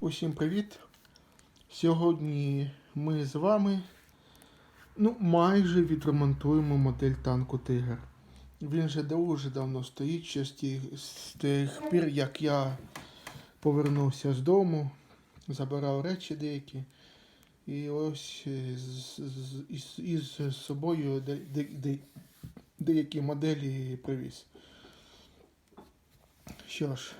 Усім привіт! Сьогодні ми з вами ну, майже відремонтуємо модель танку Тигр. Він же дуже давно стоїть, ще з тих, з тих пір, як я повернувся з дому, забирав речі деякі. І ось е, із, із собою де, де, де, деякі моделі привіз. Що ж,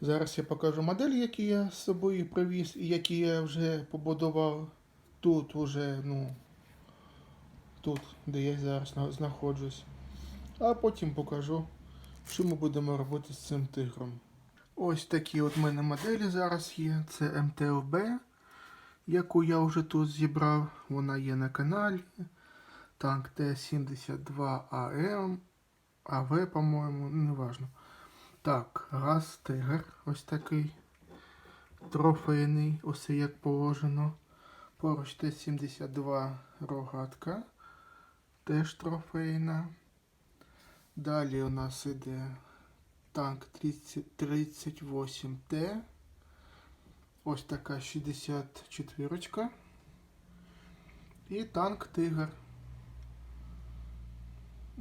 Зараз я покажу моделі, які я з собою привіз і які я вже побудував тут, уже, ну, тут, де я зараз знаходжусь. А потім покажу, що ми будемо робити з цим тигром. Ось такі от в мене моделі зараз є. Це МТЛБ, яку я вже тут зібрав. Вона є на каналі. Танк Т-72АМ, АВ, по-моєму, неважно. Так, газ тигр ось такий. Трофейний, усе як положено. Поруч Т-72 рогатка. Теж трофейна. Далі у нас іде танк 30 38Т. Ось така 64. -ка. І танк Тигр.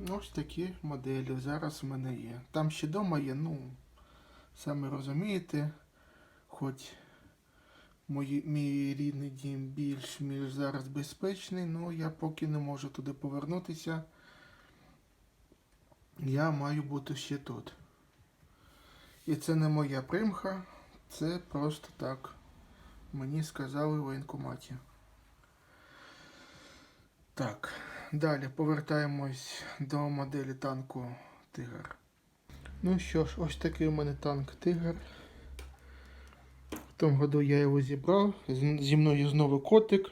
Ось такі моделі зараз в мене є. Там ще вдома є, ну, самі розумієте, хоч мої, мій рідний дім більш-менш зараз безпечний, але я поки не можу туди повернутися. Я маю бути ще тут. І це не моя примха, це просто так. Мені сказали в воєнкоматі. Так. Далі повертаємось до моделі танку Тигр. Ну що ж, ось такий у мене танк Тигр. В тому году я його зібрав. Зі мною знову котик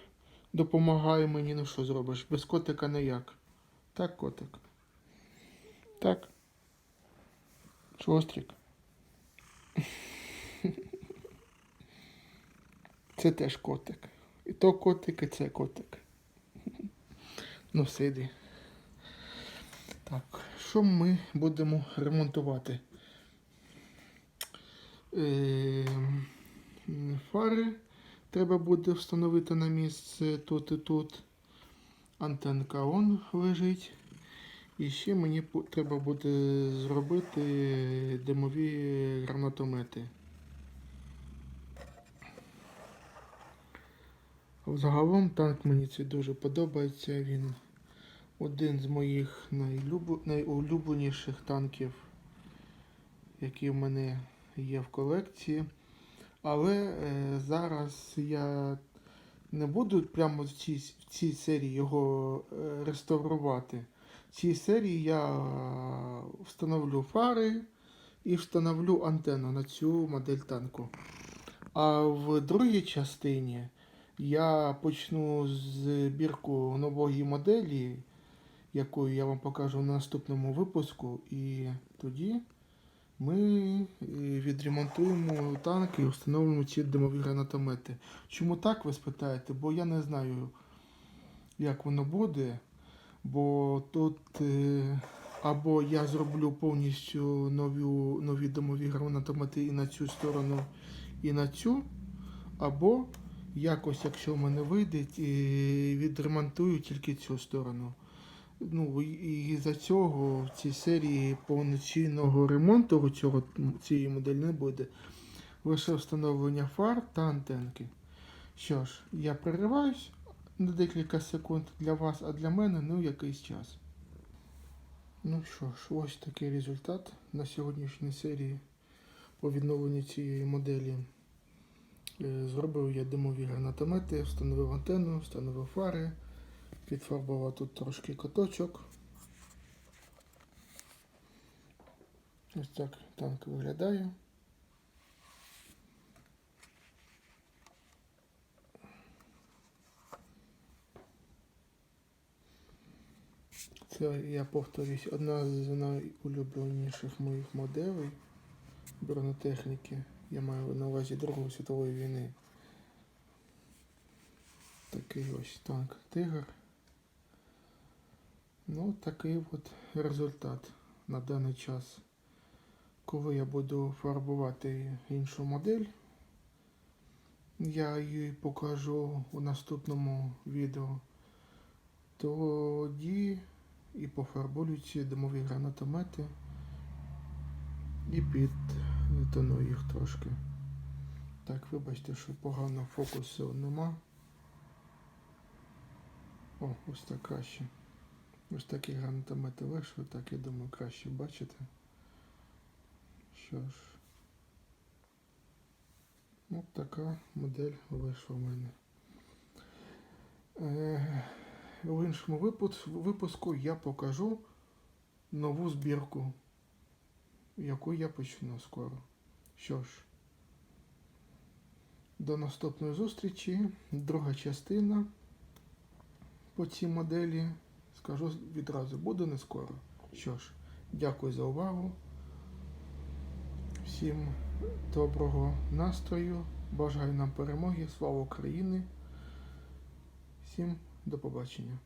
допомагає мені. Ну що зробиш? Без котика ніяк. Так, котик. Так. Шострик. Це теж котик. І то котик, і це котик. Ну, все йди. Так, що ми будемо ремонтувати? Е, фари треба буде встановити на місце тут і тут. Антенка он лежить. І ще мені треба буде зробити димові гранатомети. Загалом танк мені це дуже подобається. Він один з моїх найлюб... найулюбленіших танків, які в мене є в колекції. Але е, зараз я не буду прямо в цій, в цій серії його е, реставрувати. В цій серії я встановлю фари і встановлю антенну на цю модель танку. А в другій частині я почну збірку нової моделі, яку я вам покажу на наступному випуску, і тоді ми е, відремонтуємо танк і встановимо ці димові гранатомети. Чому так ви спитаєте? Бо я не знаю, як воно буде. Бо тут е, або я зроблю повністю нові, нові димові гранатомети і на цю сторону, і на цю, або якось, якщо в мене вийде, відремонтую тільки цю сторону. Ну, і, за цього в цій серії повноцінного ремонту цього, цієї моделі не буде. Лише встановлення фар та антенки. Що ж, я перериваюсь на декілька секунд для вас, а для мене ну якийсь час. Ну що ж, ось такий результат на сьогоднішній серії по відновленню цієї моделі. Е, Зробив я димові гранатомети, встановив антенну, встановив фари, підфарбував тут трошки коточок. Ось так танк виглядає. Це, я повторюсь, одна з найулюбленіших моїх моделей бронетехніки. Я маю на увазі Другої світової війни. Такий ось танк Тигр. Ну, такий от результат на даний час. Коли я буду фарбувати іншу модель, я її покажу у наступному відео. Тоді і пофарбую ці димові гранатомети і підтоную їх трошки. Так, вибачте, що погано фокусу нема. О, ось так краще. Ось такі гранатомети вийшли, так я думаю, краще бачите. Що ж. Ось така модель вийшла в мене. Е, в іншому випуску я покажу нову збірку, яку я почну скоро. Що ж, до наступної зустрічі. Друга частина по цій моделі. Скажу відразу, буде не скоро. Що ж, дякую за увагу. Всім доброго настрою. Бажаю нам перемоги. Слава Україні. Всім до побачення.